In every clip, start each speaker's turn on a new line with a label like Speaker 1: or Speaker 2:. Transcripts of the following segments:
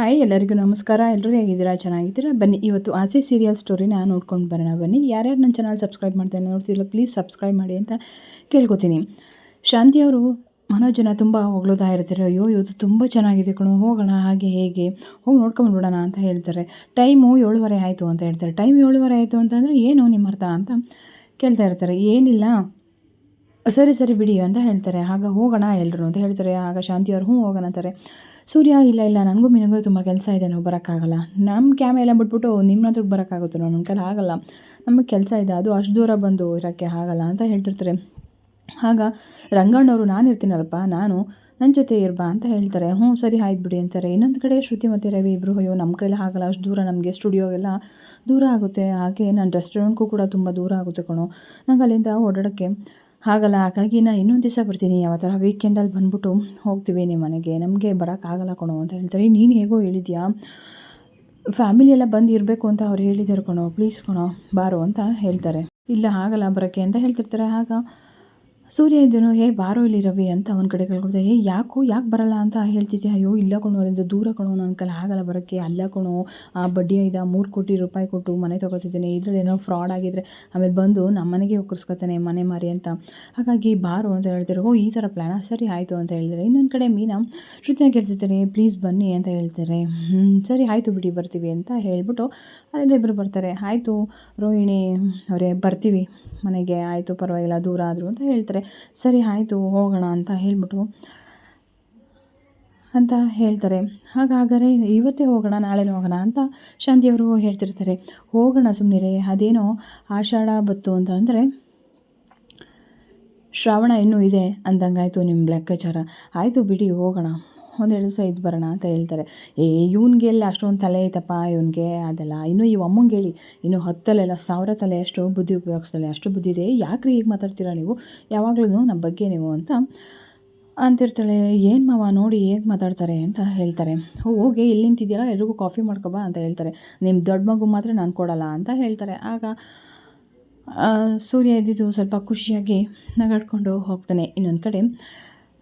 Speaker 1: Hi, ಎಲ್ಲರಿಗೂ ನಮಸ್ಕಾರ. ಎಲ್ಲರೂ ಹೇಗಿದ್ದೀರಾ? ಚೆನ್ನಾಗಿದ್ದೀರಾ? ಬನ್ನಿ, ಇವತ್ತು ಆಸೆ ಸೀರಿಯಲ್ ಸ್ಟೋರಿನ ನೋಡ್ಕೊಂಡು ಬರೋಣ. ಬನ್ನಿ, ಯಾರ್ಯಾರು ನನ್ನ ಚಾನಲ್ ಸಬ್ಸ್ಕ್ರೈಬ್ ಮಾಡ್ತಾರೆ ನೋಡ್ತಿಲ್ಲ ಪ್ಲೀಸ್ ಸಬ್ಸ್ಕ್ರೈಬ್ ಮಾಡಿ ಅಂತ ಕೇಳ್ಕೊತೀನಿ. ಶಾಂತಿಯವರು ಮನೋಜನ ತುಂಬ ಹೊಗಳೋದಾ ಇರ್ತಾರೆ. ಅಯ್ಯೋ, ಇವತ್ತು ತುಂಬ ಚೆನ್ನಾಗಿದೆ ಕಣೋ. ಹೋಗೋಣ, ಹಾಗೆ, ಹೇಗೆ? ಹೋಗಿ ನೋಡ್ಕೊಂಡ್ಬಿಡೋಣ ಅಂತ ಹೇಳ್ತಾರೆ. ಟೈಮು ಏಳುವರೆ ಆಯಿತು ಅಂತ ಹೇಳ್ತಾರೆ. ಟೈಮ್ ಏಳುವರೆ ಆಯಿತು ಅಂತಂದರೆ ಏನು ನಿಮ್ಮ ಅರ್ಥ ಅಂತ ಕೇಳ್ತಾ ಇರ್ತಾರೆ. ಏನಿಲ್ಲ. ಸರಿ ಸರಿ ಬಿಡಿ ಅಂತ ಹೇಳ್ತಾರೆ. ಆಗ ಹೋಗೋಣ ಎಲ್ಲರೂ ಅಂತ ಹೇಳ್ತಾರೆ. ಆಗ ಶಾಂತಿಯವರು ಹ್ಞೂ ಹೋಗೋಣ ಅಂತಾರೆ. ಸೂರ್ಯ, ಇಲ್ಲ ಇಲ್ಲ, ನನಗೂ ಮಿನಗೂ ತುಂಬ ಕೆಲಸ ಇದೆ, ನಾವು ಬರೋಕ್ಕಾಗಲ್ಲ. ನಮ್ಮ ಕ್ಯಾಮ್ ಎಲ್ಲ ಬಿಟ್ಬಿಟ್ಟು ನಿಮ್ಮ ಹತ್ರಕ್ಕೆ ಬರೋಕ್ಕಾಗುತ್ತೋ ನನ್ನ ಕೈಲಿ ಆಗಲ್ಲ. ನಮಗೆ ಕೆಲಸ ಇದೆ, ಅದು ಅಷ್ಟು ದೂರ ಬಂದು ಇರೋಕ್ಕೆ ಆಗಲ್ಲ ಅಂತ ಹೇಳ್ತಿರ್ತಾರೆ. ಆಗ ರಂಗಣ್ಣವರು, ನಾನು ಇರ್ತೀನಲ್ಲಪ್ಪ, ನಾನು ನನ್ನ ಜೊತೆ ಇರ್ಬಾ ಅಂತ ಹೇಳ್ತಾರೆ. ಹ್ಞೂ, ಸರಿ, ಆಯ್ತು ಬಿಡಿ ಅಂತಾರೆ. ಇನ್ನೊಂದು ಕಡೆ ಶ್ರುತಿ ಮತ್ತು ರವಿ ಇಬ್ಬರು ಅಯ್ಯೋ ನಮ್ಮ ಕೈಲಿ ಆಗಲ್ಲ, ಅಷ್ಟು ದೂರ ನಮಗೆ ಸ್ಟುಡಿಯೋ ಎಲ್ಲ ದೂರ ಆಗುತ್ತೆ. ಹಾಗೆ ನನ್ನ ರೆಸ್ಟೋರೆಂಟ್ಗೂ ಕೂಡ ತುಂಬ ದೂರ ಆಗುತ್ತೆ ಕಣೋ. ನಂಗೆ ಅಲ್ಲಿಂದ ಓಡಾಡೋಕ್ಕೆ ಹಾಗಲ್ಲ, ಹಾಗಾಗಿ ನಾನು ಇನ್ನೊಂದು ದಿವಸ ಬರ್ತೀನಿ. ಥರ ವೀಕೆಂಡಲ್ಲಿ ಬಂದ್ಬಿಟ್ಟು ಹೋಗ್ತೀವಿ ನಿಮ್ಮ ಮನೆಗೆ. ನಮಗೆ ಬರೋಕ್ಕಾಗಲ್ಲ ಕಣೋ ಅಂತ ಹೇಳ್ತಾರೆ. ನೀನು ಹೇಗೋ ಹೇಳಿದ್ಯಾ? ಫ್ಯಾಮಿಲಿ ಎಲ್ಲ ಬಂದು ಇರಬೇಕು ಅಂತ ಅವ್ರು ಹೇಳಿದ್ದಾರೆ ಕಣೋ. ಪ್ಲೀಸ್ ಕಣೋ, ಬಾರೋ ಅಂತ ಹೇಳ್ತಾರೆ. ಇಲ್ಲ ಆಗಲ್ಲ ಬರೋಕ್ಕೆ ಅಂತ ಹೇಳ್ತಿರ್ತಾರೆ. ಆಗ ಸೂರ್ಯ ಇದ್ದನು ಹೇ, ಬಾರೋ ಇಲ್ಲಿ ರವಿ ಅಂತ ಅವನ ಕಡೆ ಕೇಳ್ಕೊಳ್ದೆ ಹೇ, ಯಾಕೋ, ಯಾಕೆ ಬರಲ್ಲ ಅಂತ ಹೇಳ್ತಿದ್ದೆ ಅಯ್ಯೋ, ಇಲ್ಲ ಕಣೋ, ಅಲ್ಲಿಂದ ದೂರ ಕಣೋ, ನನ್ನ ಕೈಲಿ ಆಗಲ್ಲ ಬರೋಕ್ಕೆ, ಅಲ್ಲ ಕಣೋ, ಆ ಬಡ್ಡಿ ಐದ, ಮೂರು ಕೋಟಿ ರೂಪಾಯಿ ಕೊಟ್ಟು ಮನೆ ತೊಗೋತಿದ್ದೇನೆ, ಇದರಲ್ಲಿ ಏನೋ ಫ್ರಾಡ್ ಆಗಿದ್ರೆ, ಆಮೇಲೆ ಬಂದು ನಮ್ಮ ಮನೆಗೆ ಒಕ್ಕರ್ಸ್ಕೊತಾನೆ, ಮನೆ ಮಾರಿ ಅಂತ. ಹಾಗಾಗಿ, ಬಾರೋ ಅಂತ ಹೇಳ್ತಾರೆ ಓ, ಈ ಥರ ಪ್ಲ್ಯಾನ ಸರಿ ಆಯಿತು ಅಂತ ಹೇಳಿದರೆ ಇನ್ನೊಂದು ಕಡೆ ಮೀನಾ, ಶ್ರುತಿನ ಕೇಳ್ತಿರ್ತಾರೆ ಪ್ಲೀಸ್ ಬನ್ನಿ ಅಂತ ಹೇಳ್ತಾರೆ ಸರಿ, ಆಯಿತು ಬಿಡಿ, ಬರ್ತೀವಿ ಅಂತ ಹೇಳ್ಬಿಟ್ಟು ಅಲ್ಲಿಂದ ಇಬ್ಬರು ಬರ್ತಾರೆ. ಆಯಿತು, ರೋಹಿಣಿ ಅವರೇ, ಬರ್ತೀವಿ ಮನೆಗೆ, ಆಯಿತು ಪರವಾಗಿಲ್ಲ, ದೂರ ಆದರು ಅಂತ ಹೇಳ್ತಾರೆ. ಸರಿ, ಆಯಿತು, ಹೋಗೋಣ ಅಂತ ಹೇಳಿಬಿಟ್ಟು ಅಂತ ಹೇಳ್ತಾರೆ. ಹಾಗಾದರೆ, ಇವತ್ತೇ ಹೋಗೋಣ, ನಾಳೆನೇ ಹೋಗೋಣ ಅಂತ ಶಾಂತಿಯವರು ಹೇಳ್ತಿರ್ತಾರೆ. ಹೋಗೋಣ ಸುಮ್ಮನೆ ಅದೇನೋ ಆಷಾಢ ಬತ್ತು ಅಂತ ಅಂದರೆ, ಶ್ರಾವಣ ಇನ್ನೂ ಇದೆ ಅಂದಂಗಾಯಿತು ನಿಮ್ಮ ಲೆಕ್ಕಾಚಾರ. ಆಯಿತು ಬಿಡಿ, ಹೋಗೋಣ. ಒಂದೆರಡು ದಿವಸ ಇದು ಬರೋಣ ಅಂತ ಹೇಳ್ತಾರೆ. ಏ ಎಲ್ಲ ಅಷ್ಟೊಂದು ತಲೆ ಐತಪ್ಪ ಇವನಿಗೆ ಅದೆಲ್ಲ. ಇನ್ನೂ ಈ ಅಮ್ಮಂಗೆ ಹೇಳಿ, ಇನ್ನು ಹತ್ತಲೆಲ್ಲ ಸಾವಿರ ತಲೆ, ಅಷ್ಟು ಬುದ್ಧಿ ಉಪಯೋಗಿಸ್ತಾಳೆ, ಅಷ್ಟು ಬುದ್ಧಿ ಇದೆ. ಯಾಕ್ರಿ ಹೀಗೆ ಮಾತಾಡ್ತೀರಾ ನೀವು? ಯಾವಾಗಲೂ ನಮ್ಮ ಬಗ್ಗೆ ನೀವು ಅಂತ ಅಂತಿರ್ತಾಳೆ. ಏನು ಮಾವ, ನೋಡಿ ಹೇಗೆ ಮಾತಾಡ್ತಾರೆ ಅಂತ ಹೇಳ್ತಾರೆ. ಹೋಗಿ ಇಲ್ಲಿ ನಿಂತಿದ್ದೀರಾ? ಎಲ್ರಿಗೂ ಕಾಫಿ ಮಾಡ್ಕೊಬಾ ಅಂತ ಹೇಳ್ತಾರೆ. ನಿಮ್ಮ ದೊಡ್ಡ ಮಗು ಮಾತ್ರ ನಾನು ಕೊಡಲ್ಲ ಅಂತ ಹೇಳ್ತಾರೆ. ಆಗ ಸೂರ್ಯ ಇದ್ದಿದ್ದು ಸ್ವಲ್ಪ ಖುಷಿಯಾಗಿ ನಗಾಡ್ಕೊಂಡು ಹೋಗ್ತಾನೆ. ಇನ್ನೊಂದು ಕಡೆ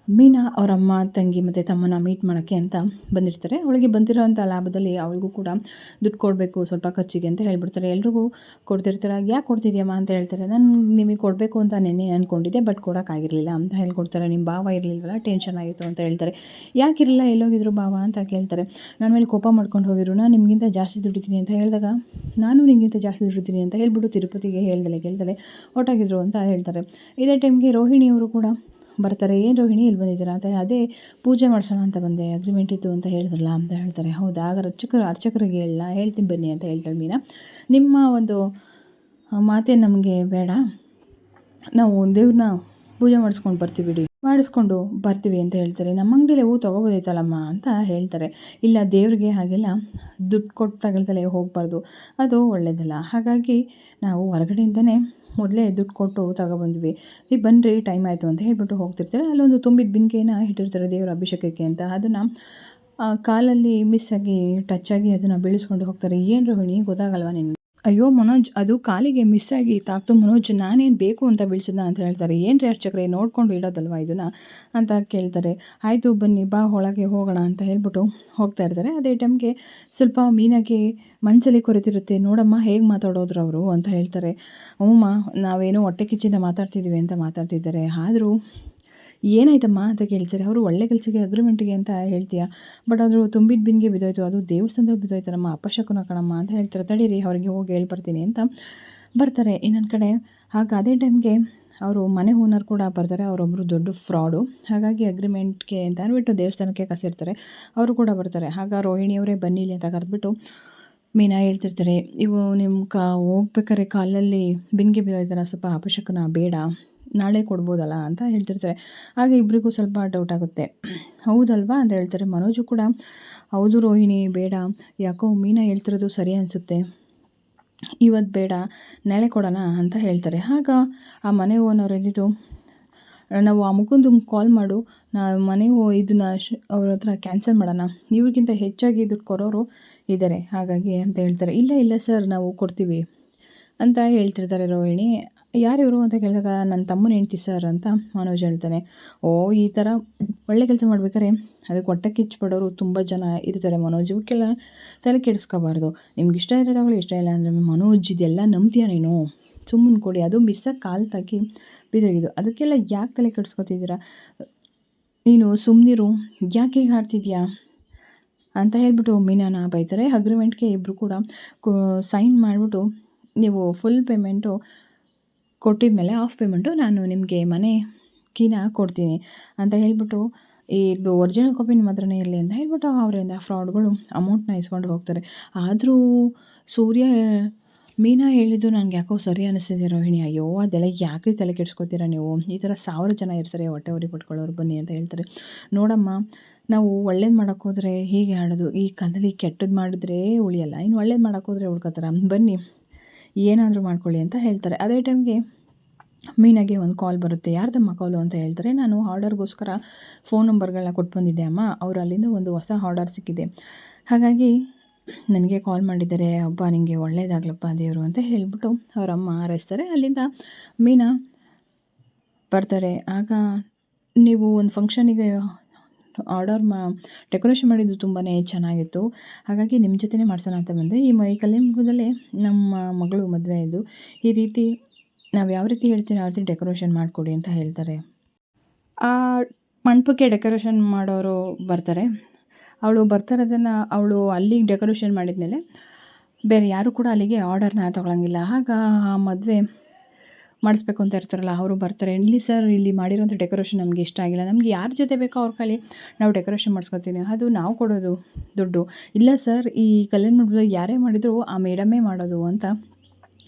Speaker 1: ಮೀನಾ ಅವರ ಅಮ್ಮ ತಂಗಿ ಮತ್ತು ತಮ್ಮನ ಮೀಟ್ ಮಾಡೋಕ್ಕೆ ಅಂತ ಬಂದಿರ್ತಾರೆ. ಅವಳಿಗೆ ಬಂದಿರೋವಂಥ ಲಾಭದಲ್ಲಿ ಅವಳಿಗೂ ಕೂಡ ದುಡ್ಡು ಕೊಡಬೇಕು, ಸ್ವಲ್ಪ ಖರ್ಚಿಗೆ ಅಂತ ಹೇಳ್ಬಿಡ್ತಾರೆ. ಎಲ್ರಿಗೂ ಕೊಡ್ತಿರ್ತಾರೆ, ಯಾಕೆ ಕೊಡ್ತಿದ್ಯಮ್ಮ? ಅಂತ ಹೇಳ್ತಾರೆ. ನಾನು ನಿಮಗೆ ಕೊಡಬೇಕು ಅಂತ ನೆನೆ ಅಂದ್ಕೊಂಡಿದ್ದೆ ಬಟ್ ಕೊಡೋಕ್ಕಾಗಿರಲಿಲ್ಲ ಅಂತ ಹೇಳ್ಕೊಡ್ತಾರೆ. ನಿಮ್ಮ ಭಾವ ಇರಲಿಲ್ವಲ್ಲ ಟೆನ್ಷನ್ ಆಗಿತ್ತು ಅಂತ ಹೇಳ್ತಾರೆ. ಯಾಕಿರಲಿಲ್ಲ ಎಲ್ಲೋಗಿದ್ರು ಭಾವ? ಅಂತ ಕೇಳ್ತಾರೆ. ನನ್ನ ಮೇಲೆ ಕೋಪ ಮಾಡ್ಕೊಂಡು ಹೋಗಿರು ನಾನು ನಿಮಗಿಂತ ಜಾಸ್ತಿ ದುಡಿತೀನಿ ಅಂತ ಹೇಳಿದಾಗ, ನಾನು ನಿಮಗಿಂತ ಜಾಸ್ತಿ ದುಡಿತೀನಿ ಅಂತ ಹೇಳ್ಬಿಟ್ಟು ತಿರುಪತಿಗೆ ಹೇಳ್ದಲೆ, ಕೇಳ್ದಲೆ ಹೊಟ್ಟಾಗಿದ್ರು ಅಂತ ಹೇಳ್ತಾರೆ. ಇದೇ ಟೈಮ್ಗೆ ರೋಹಿಣಿಯವರು ಕೂಡ ಬರ್ತಾರೆ, ಏನು ರೋಹಿಣಿ ಇಲ್ಲಿ ಬಂದಿದ್ದೀರಾ? ಅಂತ ಅದೇ ಪೂಜೆ ಮಾಡಿಸೋಣ ಅಂತ ಬಂದೆ ಅಗ್ರಿಮೆಂಟ್ ಇತ್ತು ಅಂತ ಹೇಳಿದ್ರಲ್ಲ, ಅಂತ ಹೇಳ್ತಾರೆ. ಹೌದಾ? ಆಗ ಅರ್ಚಕರು, ಅರ್ಚಕರಿಗೆ ಹೇಳಲ್ಲ ಹೇಳ್ತೀನಿ ಬನ್ನಿ ಅಂತ ಹೇಳ್ತಾಳೆ ಮೀನಾ. ನಿಮ್ಮ ಒಂದು ಮಾತೆ ನಮಗೆ ಬೇಡ. ನಾವು ದೇವ್ರನ್ನ ಪೂಜೆ ಮಾಡಿಸ್ಕೊಂಡು ಬರ್ತೀವಿ ಬಿಡಿ. ಮಾಡಿಸ್ಕೊಂಡು ಬರ್ತೀವಿ ಅಂತ ಹೇಳ್ತಾರೆ. ನಮ್ಮ ಅಂಗಡಿಯಲ್ಲಿ ಹೂ ತೊಗೋಬೋದೈತಲ್ಲಮ್ಮ ಅಂತ ಹೇಳ್ತಾರೆ. ಇಲ್ಲ, ದೇವ್ರಿಗೆ ಹಾಗೆಲ್ಲ ದುಡ್ಡು ಕೊಟ್ಟು ತಗೊಳ್ತಲೇ ಹೋಗಬಾರ್ದು. ಅದು ಒಳ್ಳೆಯದಲ್ಲ ಹಾಗಾಗಿ ನಾವು ಹೊರಗಡೆಯಿಂದನೇ ಮೊದಲೇ ದುಡ್ಡು ಕೊಟ್ಟು ತಗೊಬಂದ್ವಿ ಈಗ ಬನ್ನಿರಿ ಟೈಮ್ ಆಯಿತು ಅಂತ ಹೇಳ್ಬಿಟ್ಟು ಹೋಗ್ತಿರ್ತಾರೆ. ಅಲ್ಲೊಂದು ತುಂಬಿದ ಬಿನ್ಕೇನ ಇಟ್ಟಿರ್ತಾರೆ ದೇವರ ಅಭಿಷೇಕಕ್ಕೆ ಅಂತ. ಅದನ್ನು ಕಾಲಲ್ಲಿ ಮಿಸ್ ಆಗಿ ಟಚ್ ಆಗಿ ಅದನ್ನು ಬೆಳೆಸ್ಕೊಂಡು ಹೋಗ್ತಾರೆ. ಏನು ರೋಹಿಣಿ ಗೊತ್ತಾಗಲ್ವಾ ನಿನಗೆ? ಅಯ್ಯೋ ಮನೋಜ್, ಅದು ಕಾಲಿಗೆ ಮಿಸ್ ಆಗಿ ತಾಕ್ತು. ಮನೋಜ್, ನಾನೇನು ಬೇಕು ಅಂತ ಬೀಳ್ಸಿದ್ನ ಅಂತ ಹೇಳ್ತಾರೆ. ಏನು ರೀ ಅರ್ಚಕ್ರೆ, ನೋಡ್ಕೊಂಡು ಇಡೋದಲ್ವ ಇದನ್ನು? ಅಂತ ಕೇಳ್ತಾರೆ. ಆಯಿತು, ಬನ್ನಿ, ಬಾ, ಒಳಗೆ ಹೋಗೋಣ ಅಂತ ಹೇಳ್ಬಿಟ್ಟು ಹೋಗ್ತಾ ಇರ್ತಾರೆ. ಅದೇ ಟೈಮ್ಗೆ ಸ್ವಲ್ಪ ಮೀನಾಗೆ ಮನಸ್ಸಲ್ಲಿ ಕೊರೆತಿರುತ್ತೆ. ನೋಡಮ್ಮ, ಹೇಗೆ ಮಾತಾಡೋದ್ರು ಅವರು ಅಂತ ಹೇಳ್ತಾರೆ. ಹ್ಞೂಮ್ಮ ನಾವೇನೋ ಹೊಟ್ಟೆ ಕಿಚ್ಚಿಂದ ಮಾತಾಡ್ತಿದ್ದೀವಿ ಅಂತ ಮಾತಾಡ್ತಿದ್ದಾರೆ. ಆದರೂ ಏನಾಯ್ತಮ್ಮ ಅಂತ ಕೇಳ್ತಾರೆ? ಅವರು ಒಳ್ಳೆ ಕೆಲಸಕ್ಕೆ ಅಗ್ರಿಮೆಂಟ್ಗೆ ಅಂತ ಹೇಳ್ತೀಯ? ಬಟ್ ಅದು ತುಂಬಿದ ಬಿನ್ಗೆ ಬಿದ್ದೋಯ್ತು. ಅದು ದೇವಸ್ಥಾನದಲ್ಲಿ ಬಿದ್ದೋಯ್ತು ನಮ್ಮ ಅಪಶಕುನ ಕಣಮ್ಮ ಅಂತ ಹೇಳ್ತಾರೆ. ತಡೀರಿ, ಅವರಿಗೆ ಹೋಗಿ ಹೇಳ್ಬರ್ತೀನಿ ಅಂತ ಬರ್ತಾರೆ. ಇನ್ನೊಂದು ಕಡೆ ಹಾಗೆ ಅದೇ ಟೈಮ್ಗೆ ಅವರು ಮನೆ ಓನರ್ ಕೂಡ ಬರ್ತಾರೆ. ಅವರೊಬ್ಬರು ದೊಡ್ಡ ಫ್ರಾಡು ಹಾಗಾಗಿ ಅಗ್ರಿಮೆಂಟ್ಗೆ ಅಂತ ಅಂದ್ಬಿಟ್ಟು ದೇವಸ್ಥಾನಕ್ಕೆ ಕಸಿರ್ತಾರೆ ಅವರು ಕೂಡ ಬರ್ತಾರೆ. ಹಾಗೆ ರೋಹಿಣಿಯವರೇ ಬನ್ನಿಲಿ ಅಂತ ಕರೆದ್ಬಿಟ್ಟು ಮೀನಾ ಹೇಳ್ತಿರ್ತಾರೆ. ಇವು ನಿಮ್ಮ ಕಾ, ಹೋಗ್ಬೇಕಾದ್ರೆ ಕಾಲಲ್ಲಿ ಬಿನ್ಗೆ ಬಿದ್ದೋಯ್ತಾರ ಸ್ವಲ್ಪ ಅಪಶಕನ ಬೇಡ. ನಾಳೆ ಕೊಡ್ಬೋದಲ್ಲ ಅಂತ ಹೇಳ್ತಿರ್ತಾರೆ. ಹಾಗೆ ಇಬ್ಬರಿಗೂ ಸ್ವಲ್ಪ ಡೌಟ್ ಆಗುತ್ತೆ. ಹೌದಲ್ವಾ ಅಂತ ಹೇಳ್ತಾರೆ. ಮನೋಜು ಕೂಡ, ಹೌದು ರೋಹಿಣಿ, ಬೇಡ. ಯಾಕೋ ಮೀನಾ ಹೇಳ್ತಿರೋದು ಸರಿ ಅನಿಸುತ್ತೆ. ಇವತ್ತು ಬೇಡ. ನಾಳೆ ಕೊಡೋಣ ಅಂತ ಹೇಳ್ತಾರೆ. ಆಗ ಆ ಮನೆ ಓನರ್ ಇದ್ದಿದ್ದು ನಾವು ಆ ಮುಖಂದು ಕಾಲ್ ಮಾಡು. ನಾ ಮನೆ ಇದನ್ನ ಅವ್ರ ಹತ್ರ ಕ್ಯಾನ್ಸಲ್ ಮಾಡೋಣ. ಇವ್ರಿಗಿಂತ ಹೆಚ್ಚಾಗಿ ದುಡ್ಡು ಕೊಡೋರು ಇದ್ದಾರೆ ಹಾಗಾಗಿ ಅಂತ ಹೇಳ್ತಾರೆ. ಇಲ್ಲ ಇಲ್ಲ ಸರ್, ನಾವು ಕೊಡ್ತೀವಿ. ಅಂತ ಹೇಳ್ತಿರ್ತಾರೆ ರೋಹಿಣಿ. ಯಾರಿವರು ಅಂತ ಕೇಳಿದಾಗ ನನ್ನ ತಮ್ಮನ ಹೆಂಡ್ತಿ ಸರ್ ಅಂತ ಮನೋಜ್ ಹೇಳ್ತಾನೆ. ಓ, ಈ ಥರ ಒಳ್ಳೆ ಕೆಲಸ ಮಾಡ್ಬೇಕಾದ್ರೆ ಅದಕ್ಕೆ ಹೊಟ್ಟೆ ಕಿಚ್ಚುಪಡೋರು ತುಂಬ ಜನ ಇರ್ತಾರೆ ಮನೋಜ್. ಇವಕ್ಕೆಲ್ಲ ತಲೆ ಕೆಡಿಸ್ಕೋಬಾರ್ದು. ನಿಮ್ಗೆ ಇಷ್ಟ ಇರೋ ತಗೊಳ್ಳಿ ಇಷ್ಟ ಇಲ್ಲ ಅಂದರೆ ಮನೋಜ್ ಇದೆಲ್ಲ ನಂಬ್ತೀಯ ನೀನು? ಸುಮ್ಮನೆ ಕೊಡಿ, ಅದು ಮಿಸ್ಸಾಗಿ ಕಾಲು ತಾಕಿ ಬಿದ್ದೋಗಿದ್ದು. ಅದಕ್ಕೆಲ್ಲ ಯಾಕೆ ತಲೆ ಕೆಡಿಸ್ಕೊತಿದ್ದೀರಾ? ನೀನು ಸುಮ್ಮನಿರು ಯಾಕೆ ಹೀಗೆ ಹಾಡ್ತಿದ್ಯಾ ಅಂತ ಹೇಳ್ಬಿಟ್ಟು ಮೀನಾನ ಬೈತಾರೆ. ಅಗ್ರಿಮೆಂಟ್ಗೆ ಇಬ್ಬರು ಕೂಡ ಸೈನ್ ಮಾಡಿಬಿಟ್ಟು ನೀವು ಫುಲ್ ಪೇಮೆಂಟು ಕೊಟ್ಟಿದ ಮೇಲೆ ಆಫ್ ಪೇಮೆಂಟು ನಾನು ನಿಮಗೆ ಮನೆ ಕೀನ ಕೊಡ್ತೀನಿ ಅಂತ ಹೇಳಿಬಿಟ್ಟು ಇದು ಒರಿಜಿನಲ್ ಕಾಪಿ ನಿಮ್ಮ ಹತ್ರನೇ ಇರಲಿ ಅಂತ ಹೇಳ್ಬಿಟ್ಟು ಅವರಿಂದ ಫ್ರಾಡ್ಗಳು ಅಮೌಂಟ್ನ ಇಸ್ಕೊಂಡು ಹೋಗ್ತಾರೆ. ಆದರೂ ಸೂರ್ಯ, ಮೀನಾ ಹೇಳಿದ್ದು ನನಗೆ ಯಾಕೋ ಸರಿ ಅನ್ನಿಸ್ತಿದೆ ರೋಹಿಣಿ. ಅಯ್ಯೋ, ಅದೆಲ್ಲ ಯಾಕೆ ತಲೆ ಕೆಡಿಸ್ಕೊತೀರಾ ನೀವು? ಈ ಥರ ಸಾವಿರ ಜನ ಇರ್ತಾರೆ, ಹೊಟ್ಟೆ ಉರಿ ಪಟ್ಕೊಳ್ಳೋರು ಬನ್ನಿ ಅಂತ ಹೇಳ್ತಾರೆ. ನೋಡಮ್ಮ, ನಾವು ಒಳ್ಳೇದು ಮಾಡೋಕ್ಕೋದ್ರೆ ಹೀಗೆ ಆಡೋದು. ಈ ಕಾಲದಲ್ಲಿ ಕೆಟ್ಟದ್ದು ಮಾಡಿದ್ರೆ ಉಳಿಯಲ್ಲ. ಇನ್ನು ಒಳ್ಳೇದು ಮಾಡೋಕ್ಕೋದ್ರೆ ಉಳ್ಕೋತಾರ. ಬನ್ನಿ. ಏನಾದರೂ ಮಾಡ್ಕೊಳ್ಳಿ ಅಂತ ಹೇಳ್ತಾರೆ. ಅದೇ ಟೈಮ್ಗೆ ಮೀನಾಗೆ ಒಂದು ಕಾಲ್ ಬರುತ್ತೆ. ಯಾರ್ದಮ್ಮ ಕಾಲು ಅಂತ ಹೇಳ್ತಾರೆ. ನಾನು ಆರ್ಡರ್ಗೋಸ್ಕರ ಫೋನ್ ನಂಬರ್ಗಳನ್ನ ಕೊಟ್ಟು ಬಂದಿದ್ದೆ ಅಮ್ಮ. ಅವರು ಅಲ್ಲಿಂದ ಒಂದು ಹೊಸ ಆರ್ಡರ್ ಸಿಕ್ಕಿದೆ. ಹಾಗಾಗಿ ನನಗೆ ಕಾಲ್ ಮಾಡಿದ್ದಾರೆ. ಅಪ್ಪ ನಿಮಗೆ ಒಳ್ಳೇದಾಗ್ಲಪ್ಪ ದೇವರು ಅಂತ ಹೇಳಿಬಿಟ್ಟು ಅವ್ರ ಅಮ್ಮ ಹಾರೈಸ್ತಾರೆ. ಅಲ್ಲಿಂದ ಮೀನಾ ಬರ್ತಾರೆ. ಆಗ ನೀವು ಒಂದು ಫಂಕ್ಷನಿಗೆ ಆರ್ಡರ್ ಮಾ, ಡೆಕೋರೇಷನ್ ಮಾಡಿದ್ದು ತುಂಬಾ ಚೆನ್ನಾಗಿತ್ತು. ಹಾಗಾಗಿ ನಿಮ್ಮ ಜೊತೆನೇ ಮಾಡ್ಸೋಣ ಅಂತ ಬಂದೆ. ಈ ಮೈ ಕಲ್ಯಾಣದಲ್ಲೇ ನಮ್ಮ ಮಗಳು ಮದುವೆ ಇದು ಈ ರೀತಿ ನಾವು ಯಾವ ರೀತಿ ಹೇಳ್ತೀವಿ ಯಾವ ರೀತಿ ಡೆಕೋರೇಷನ್ ಮಾಡಿಕೊಡಿ ಅಂತ ಹೇಳ್ತಾರೆ. ಆ ಮಂಟಪಕ್ಕೆ ಡೆಕೋರೇಷನ್ ಮಾಡೋರು ಬರ್ತಾರೆ. ಅವಳು ಬರ್ತಾರದನ್ನು ಅವಳು ಅಲ್ಲಿಗೆ ಡೆಕೋರೇಷನ್ ಮಾಡಿದ ಮೇಲೆ ಬೇರೆ ಯಾರು ಕೂಡ ಅಲ್ಲಿಗೆ ಆರ್ಡರ್ನ ತೊಗೊಳಂಗಿಲ್ಲ. ಆಗ ಆ ಮದುವೆ ಮಾಡಿಸ್ಬೇಕು ಅಂತ ಇರ್ತಾರಲ್ಲ, ಅವರು ಬರ್ತಾರೆ. ಇಲ್ಲಿ ಸರ್, ಇಲ್ಲಿ ಮಾಡಿರೋಂಥ ಡೆಕೋರೇಷನ್ ನಮಗೆ ಇಷ್ಟ ಆಗಿಲ್ಲ. ನಮಗೆ ಯಾರ ಜೊತೆ ಬೇಕೋ ಅವ್ರ ಕೈಲಿ ನಾವು ಡೆಕೋರೇಷನ್ ಮಾಡಿಸ್ಕೊತೀನಿ. ಅದು ನಾವು ಕೊಡೋದು ದುಡ್ಡು. ಇಲ್ಲ ಸರ್, ಈ ಕಲ್ಯಾಣ ಮಂಟಪದಾಗ ಯಾರೇ ಮಾಡಿದರೂ ಆ ಮೇಡಮೇ ಮಾಡೋದು ಅಂತ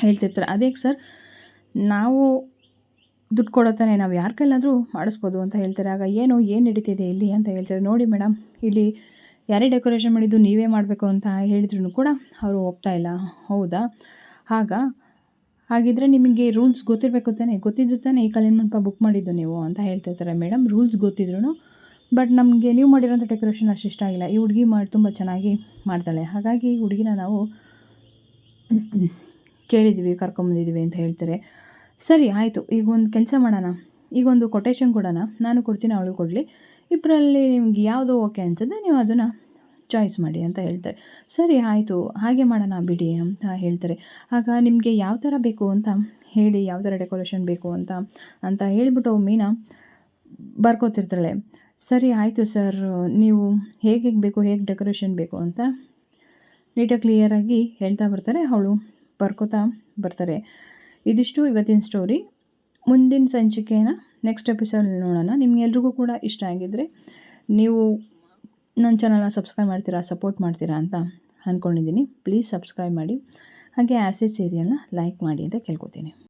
Speaker 1: ಹೇಳ್ತಿರ್ತಾರೆ. ಅದೇ ಸರ್, ನಾವು ದುಡ್ಡು ಕೊಡೋ ತಾನೇ ನಾವು ಯಾರ ಕೈಲಾದರೂ ಮಾಡಿಸ್ಬೋದು ಅಂತ ಹೇಳ್ತಾರೆ. ಆಗ ಏನು ಏನು ನಡೀತಿದೆ ಇಲ್ಲಿ ಅಂತ ಹೇಳ್ತಾರೆ. ನೋಡಿ ಮೇಡಮ್, ಇಲ್ಲಿ ಯಾರೇ ಡೆಕೋರೇಷನ್ ಮಾಡಿದ್ದು ನೀವೇ ಮಾಡಬೇಕು ಅಂತ ಹೇಳಿದ್ರು ಕೂಡ ಅವರು ಒಪ್ತಾ ಇಲ್ಲ. ಹೌದಾ? ಆಗ ಹಾಗಿದ್ರೆ ನಿಮಗೆ ರೂಲ್ಸ್ ಗೊತ್ತಿರಬೇಕು ತಾನೇ? ಗೊತ್ತಿದ್ದು ತಾನೇ ಈ ಕಲ್ಯಾಣ ಮಂಟಪ ಬುಕ್ ಮಾಡಿದ್ದು ನೀವು ಅಂತ ಹೇಳ್ತಿರ್ತಾರೆ ಮೇಡಮ್. ರೂಲ್ಸ್ ಗೊತ್ತಿದ್ರು ಬಟ್ ನಮಗೆ ನೀವು ಮಾಡಿರೋಂಥ ಡೆಕೋರೇಷನ್ ಅಷ್ಟು ಇಷ್ಟ ಆಗಿಲ್ಲ. ಈ ಹುಡುಗಿ ಮಾಡಿ, ತುಂಬ ಚೆನ್ನಾಗಿ ಮಾಡ್ತಾಳೆ. ಹಾಗಾಗಿ ಹುಡುಗಿನ ನಾವು ಕೇಳಿದ್ದೀವಿ, ಕರ್ಕೊಂಬಂದಿದ್ದೀವಿ ಅಂತ ಹೇಳ್ತಾರೆ. ಸರಿ, ಆಯಿತು. ಈಗ ಒಂದು ಕೆಲಸ ಮಾಡೋಣ. ಈಗ ಒಂದು ಕೊಟೇಶನ್ ಕೊಡೋಣ. ನಾನು ಕೊಡ್ತೀನಿ, ಅವಳು ಕೊಡಲಿ. ಇಬ್ಬರಲ್ಲಿ ನಿಮ್ಗೆ ಯಾವುದು ಓಕೆ ಅನ್ಸುತ್ತೆ ನೀವು ಅದನ್ನು ಚಾಯ್ಸ್ ಮಾಡಿ ಅಂತ ಹೇಳ್ತಾರೆ. ಸರಿ, ಆಯಿತು. ಹಾಗೆ ಮಾಡೋಣ ಬಿಡಿ ಅಂತ ಹೇಳ್ತಾರೆ. ಆಗ ನಿಮಗೆ ಯಾವ ಥರ ಬೇಕು ಅಂತ ಹೇಳಿ, ಯಾವ ಥರ ಡೆಕೋರೇಷನ್ ಬೇಕು ಅಂತ ಅಂತ ಹೇಳಿಬಿಟ್ಟು ಮೀನಾ ಬರ್ಕೋತಿರ್ತಾಳೆ. ಸರಿ, ಆಯಿತು ಸರ್. ನೀವು ಹೇಗೆ ಹೇಗೆ ಬೇಕು, ಹೇಗೆ ಡೆಕೋರೇಷನ್ ಬೇಕು ಅಂತ ನೀಟಾಗಿ ಕ್ಲಿಯರಾಗಿ ಹೇಳ್ತಾ ಬರ್ತಾರೆ. ಅವಳು ಬರ್ಕೋತಾ ಬರ್ತಾರೆ. ಇದಿಷ್ಟು ಇವತ್ತಿನ ಸ್ಟೋರಿ ಮುಂದಿನ ಸಂಚಿಕೆನ ನೆಕ್ಸ್ಟ್ ಎಪಿಸೋಡ್ ನೋಡೋಣ. ನಿಮಗೆಲ್ರಿಗೂ ಕೂಡ ಇಷ್ಟ ಆಗಿದ್ದರೆ ನೀವು ನನ್ನ ಚಾನಲ್ನ ಸಬ್ಸ್ಕ್ರೈಬ್ ಮಾಡ್ತೀರಾ, ಸಪೋರ್ಟ್ ಮಾಡ್ತೀರಾ ಅಂತ ಅಂದ್ಕೊಂಡಿದ್ದೀನಿ ಪ್ಲೀಸ್ ಸಬ್ಸ್ಕ್ರೈಬ್ ಮಾಡಿ. ಹಾಗೆ ಆ್ಯಸೆಸ್ ಸೀರಿಯಲ್ನ ಲೈಕ್ ಮಾಡಿ ಅಂತ ಕೇಳ್ಕೊತೀನಿ.